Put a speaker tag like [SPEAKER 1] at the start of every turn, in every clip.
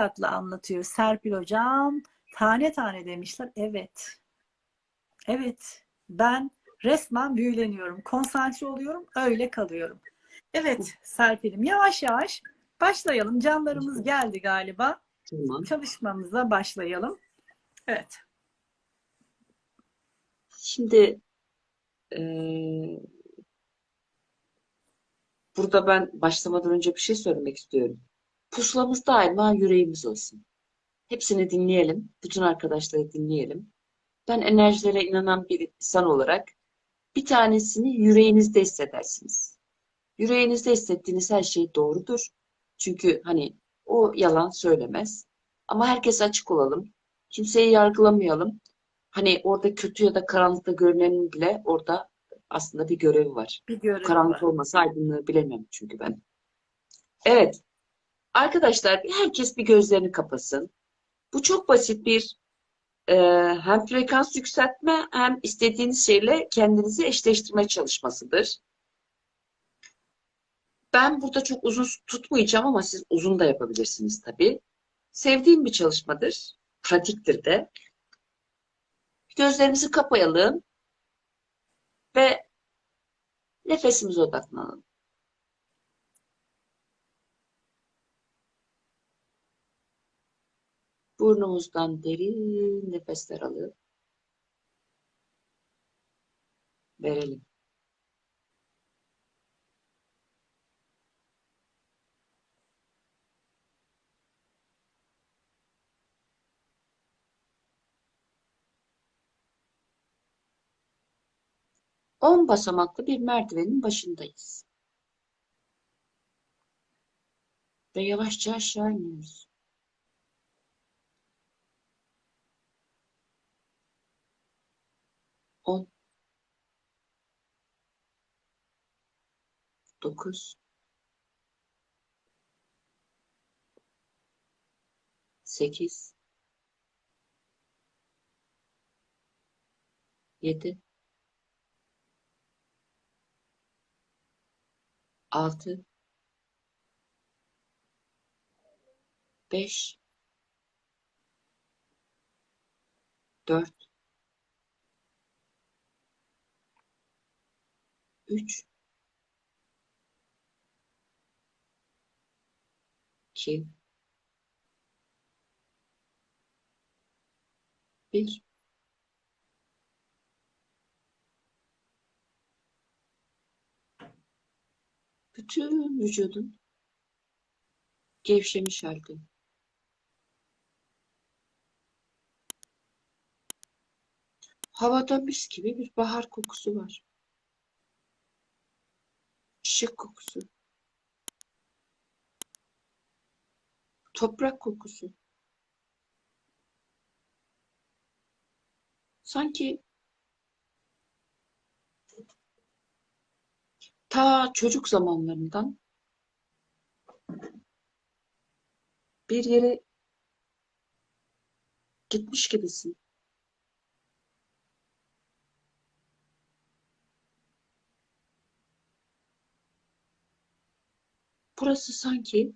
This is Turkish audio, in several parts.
[SPEAKER 1] tatlı anlatıyor Serpil hocam. Tane tane demişler. Evet. Evet. Ben resmen büyüleniyorum. Konsantre oluyorum. Öyle kalıyorum. Evet Serpil'im yavaş yavaş başlayalım. Canlarımız geldi galiba.
[SPEAKER 2] Tamam.
[SPEAKER 1] Çalışmamıza başlayalım. Evet.
[SPEAKER 2] Şimdi eee, burada ben başlamadan önce bir şey söylemek istiyorum. Pusulamız daima yüreğimiz olsun. Hepsini dinleyelim. Bütün arkadaşları dinleyelim. Ben enerjilere inanan bir insan olarak bir tanesini yüreğinizde hissedersiniz. Yüreğinizde hissettiğiniz her şey doğrudur. Çünkü hani o yalan söylemez. Ama herkese açık olalım. Kimseyi yargılamayalım. Hani orada kötü ya da karanlıkta görünenin bile orada aslında bir görevi var.
[SPEAKER 1] Bir görev
[SPEAKER 2] Karanlık
[SPEAKER 1] var.
[SPEAKER 2] olmasa aydınlığı bilemem çünkü ben. Evet. Arkadaşlar herkes bir gözlerini kapasın. Bu çok basit bir e, hem frekans yükseltme hem istediğiniz şeyle kendinizi eşleştirme çalışmasıdır. Ben burada çok uzun tutmayacağım ama siz uzun da yapabilirsiniz tabii. Sevdiğim bir çalışmadır. Pratiktir de. Gözlerimizi kapayalım ve nefesimize odaklanalım. Burnumuzdan derin nefesler alıp verelim. On basamaklı bir merdivenin başındayız. Ve yavaşça aşağı iniyoruz. On, dokuz, sekiz, yedi, altı, beş, dört, üç, iki, bir. Bütün vücudun gevşemiş halde. Havada mis gibi bir bahar kokusu var. Çiçek kokusu. Toprak kokusu. Sanki ta çocuk zamanlarından bir yere gitmiş gibisin. Burası sanki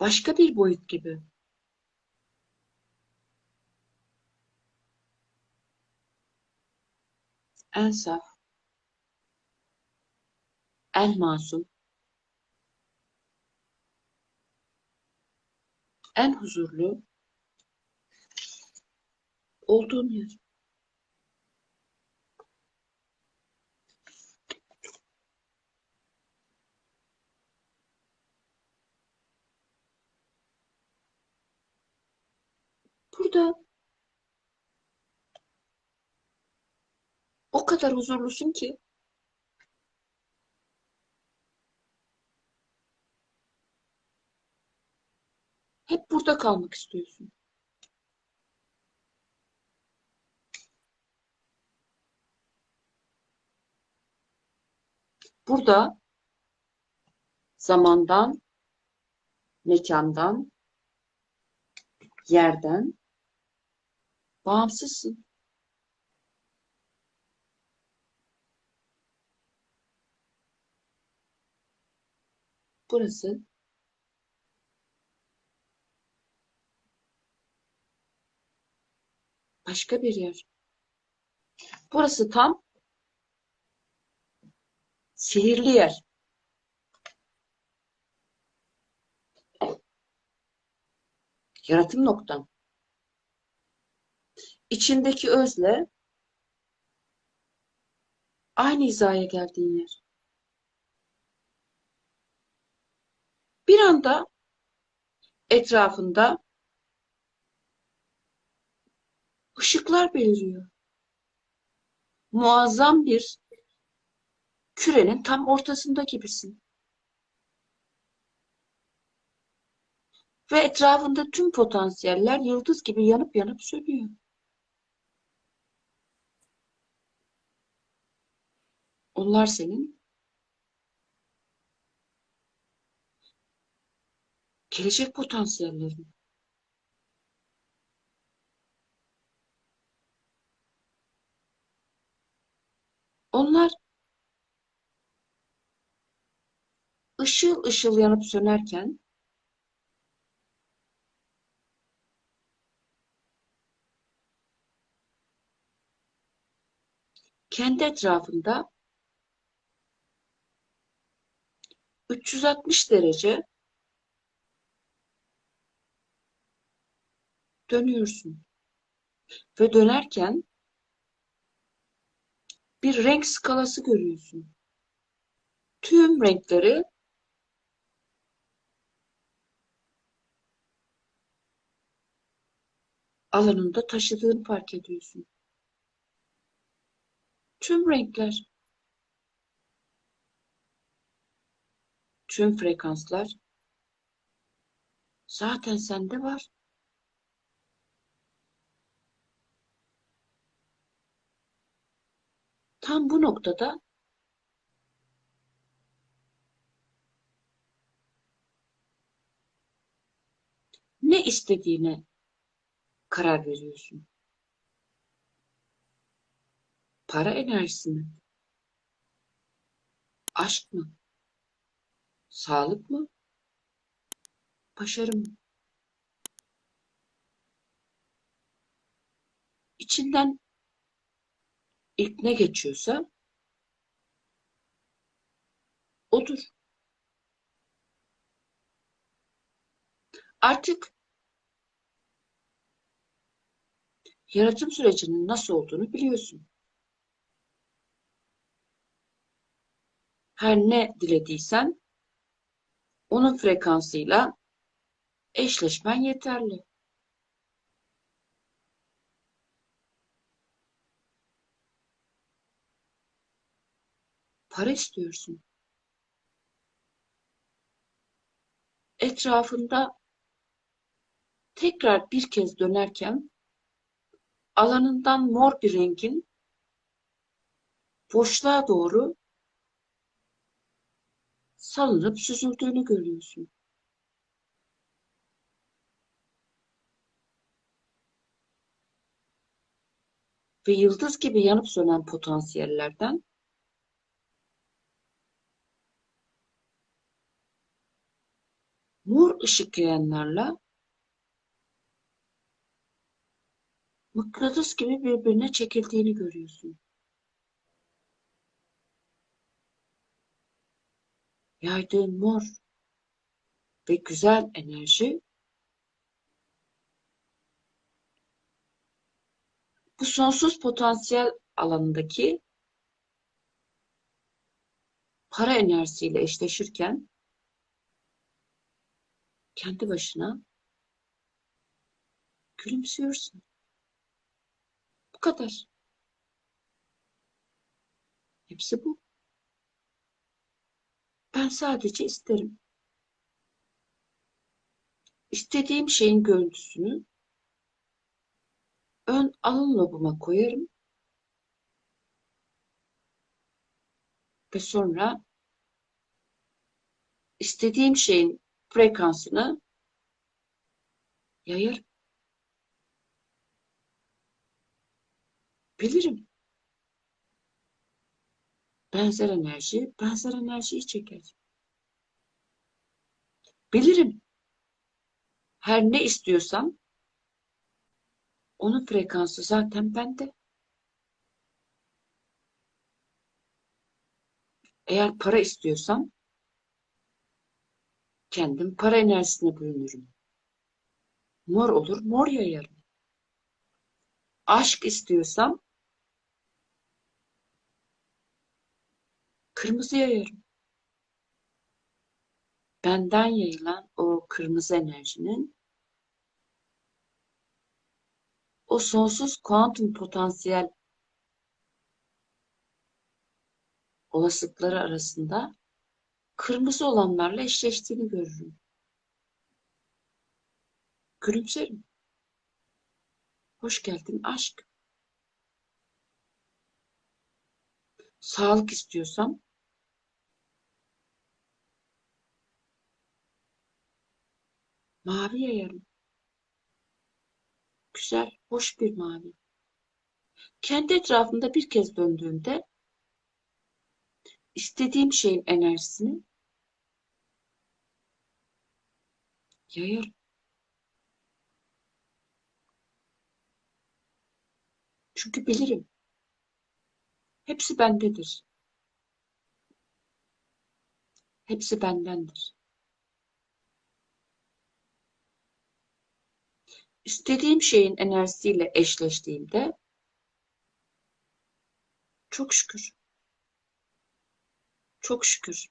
[SPEAKER 2] başka bir boyut gibi. En saf, en masum, en huzurlu olduğum yer. Burada o kadar huzurlusun ki hep burada kalmak istiyorsun. Burada zamandan, mekandan, yerden bağımsızsın. burası. Başka bir yer. Burası tam sihirli yer. Yaratım noktan. İçindeki özle aynı hizaya geldiğin yer. Bir anda etrafında ışıklar beliriyor. Muazzam bir kürenin tam ortasında gibisin. Ve etrafında tüm potansiyeller yıldız gibi yanıp yanıp sönüyor. Onlar senin gelecek potansiyellerin. Onlar ışıl ışıl yanıp sönerken kendi etrafında 360 derece dönüyorsun. Ve dönerken bir renk skalası görüyorsun. Tüm renkleri alanında taşıdığını fark ediyorsun. Tüm renkler, tüm frekanslar zaten sende var. Tam bu noktada ne istediğine karar veriyorsun. Para enerjisi mi? Aşk mı? Sağlık mı? Başarı mı? İçinden ilk ne geçiyorsa odur. Artık yaratım sürecinin nasıl olduğunu biliyorsun. Her ne dilediysen onun frekansıyla eşleşmen yeterli. Para istiyorsun. Etrafında tekrar bir kez dönerken alanından mor bir rengin boşluğa doğru salınıp süzüldüğünü görüyorsun. Ve yıldız gibi yanıp sönen potansiyellerden mor ışık yayanlarla mıknatıs gibi birbirine çekildiğini görüyorsun. Yaydığın mor ve güzel enerji bu sonsuz potansiyel alanındaki para enerjisiyle eşleşirken kendi başına gülümsüyorsun. Bu kadar. Hepsi bu. Ben sadece isterim. İstediğim şeyin görüntüsünü ön alın lobuma koyarım ve sonra istediğim şeyin frekansını yayarım. Bilirim. Benzer enerji, benzer enerjiyi çeker. Bilirim. Her ne istiyorsam onun frekansı zaten bende. Eğer para istiyorsam kendim para enerjisine bürünürüm. Mor olur, mor yayarım. Aşk istiyorsam kırmızı yayarım. Benden yayılan o kırmızı enerjinin o sonsuz kuantum potansiyel olasılıkları arasında kırmızı olanlarla eşleştiğini görürüm. Gülümserim. Hoş geldin aşk. Sağlık istiyorsam mavi yayarım. Güzel, hoş bir mavi. Kendi etrafımda bir kez döndüğümde istediğim şeyin enerjisini yayarım. Çünkü bilirim. Hepsi bendedir. Hepsi bendendir. İstediğim şeyin enerjisiyle eşleştiğimde çok şükür. Çok şükür.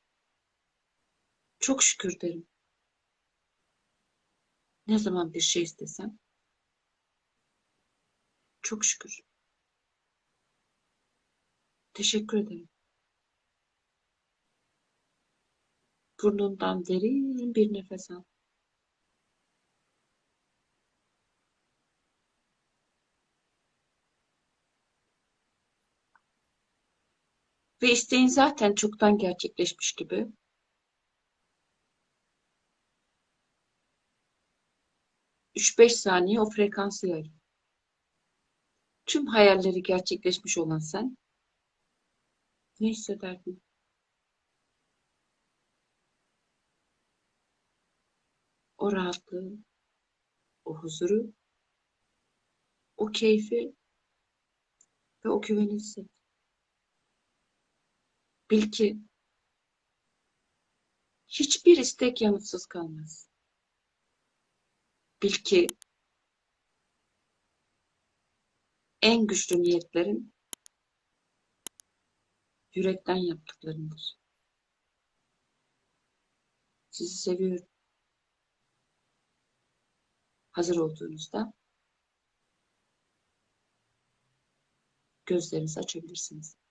[SPEAKER 2] Çok şükür derim. Ne zaman bir şey istesem çok şükür. Teşekkür ederim. Burnundan derin bir nefes al. Ve isteğin zaten çoktan gerçekleşmiş gibi. Üç beş saniye o frekansı yay. Tüm hayalleri gerçekleşmiş olan sen ne hissederdin? O rahatlığı, o huzuru, o keyfi ve o güveni hisset. Bil ki hiçbir istek yanıtsız kalmaz. Bil ki en güçlü niyetlerin yürekten yaptıklarındır. Sizi seviyorum. Hazır olduğunuzda gözlerinizi açabilirsiniz.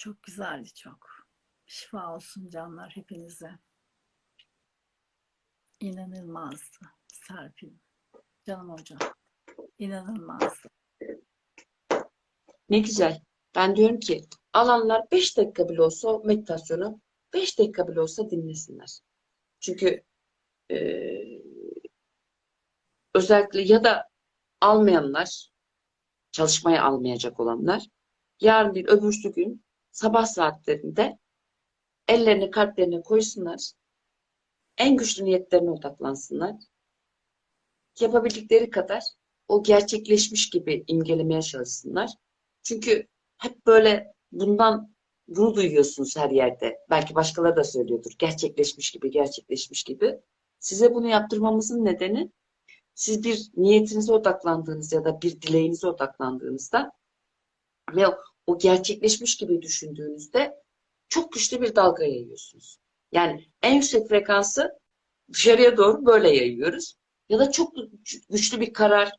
[SPEAKER 1] Çok güzeldi çok. Şifa olsun canlar hepinize. İnanılmazdı Serpil. Canım hocam. İnanılmazdı.
[SPEAKER 2] Ne güzel. Ben diyorum ki alanlar 5 dakika bile olsa meditasyonu 5 dakika bile olsa dinlesinler. Çünkü e, özellikle ya da almayanlar çalışmaya almayacak olanlar yarın değil öbürsü gün sabah saatlerinde ellerini kalplerine koysunlar. En güçlü niyetlerine odaklansınlar. Yapabildikleri kadar o gerçekleşmiş gibi imgelemeye çalışsınlar. Çünkü hep böyle bundan bunu duyuyorsunuz her yerde. Belki başkaları da söylüyordur. Gerçekleşmiş gibi, gerçekleşmiş gibi. Size bunu yaptırmamızın nedeni siz bir niyetinize odaklandığınız ya da bir dileğinize odaklandığınızda ve o gerçekleşmiş gibi düşündüğünüzde çok güçlü bir dalga yayıyorsunuz. Yani en yüksek frekansı dışarıya doğru böyle yayıyoruz. Ya da çok güçlü bir karar,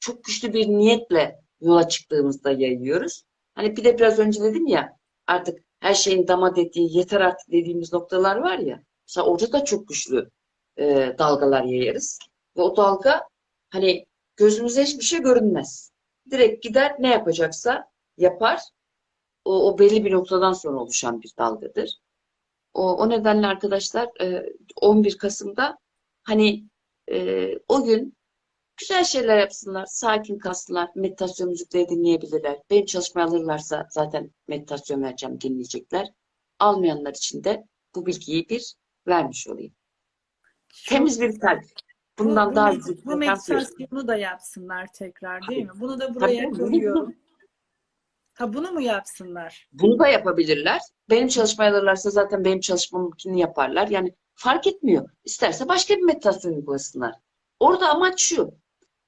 [SPEAKER 2] çok güçlü bir niyetle yola çıktığımızda yayıyoruz. Hani bir de biraz önce dedim ya artık her şeyin dama dediği, yeter artık dediğimiz noktalar var ya. Mesela orada da çok güçlü e, dalgalar yayarız. Ve o dalga hani gözümüze hiçbir şey görünmez. Direkt gider ne yapacaksa yapar. O, o belli bir noktadan sonra oluşan bir dalgadır. O, o nedenle arkadaşlar e, 11 Kasım'da hani e, o gün Güzel şeyler yapsınlar, sakin kalsınlar, meditasyon müzikleri dinleyebilirler. Benim çalışma alırlarsa zaten meditasyon vereceğim, dinleyecekler. Almayanlar için de bu bilgiyi bir vermiş olayım.
[SPEAKER 1] Çok
[SPEAKER 2] Temiz bir kalp.
[SPEAKER 1] Bu-
[SPEAKER 2] Bundan
[SPEAKER 1] bu,
[SPEAKER 2] daha
[SPEAKER 1] bu
[SPEAKER 2] yok.
[SPEAKER 1] meditasyonu da yapsınlar tekrar değil mi? Bunu da buraya koyuyorum. Ha bunu mu yapsınlar?
[SPEAKER 2] Bunu da yapabilirler. Benim çalışmaya alırlarsa zaten benim çalışmamınkini yaparlar. Yani fark etmiyor. İsterse başka bir meditasyon uygulasınlar. Orada amaç şu.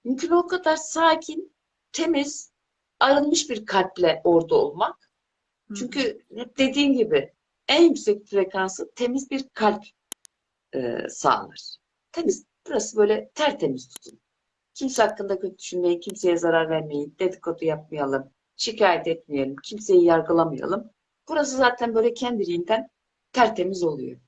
[SPEAKER 2] Mümkün o kadar sakin, temiz, arınmış bir kalple orada olmak.
[SPEAKER 1] Hı.
[SPEAKER 2] Çünkü hep dediğim gibi en yüksek frekansı temiz bir kalp e, sağlar. Temiz. Burası böyle tertemiz tutun. Kimse hakkında kötü düşünmeyin, kimseye zarar vermeyin, dedikodu yapmayalım, şikayet etmeyelim, kimseyi yargılamayalım. Burası zaten böyle kendiliğinden tertemiz oluyor.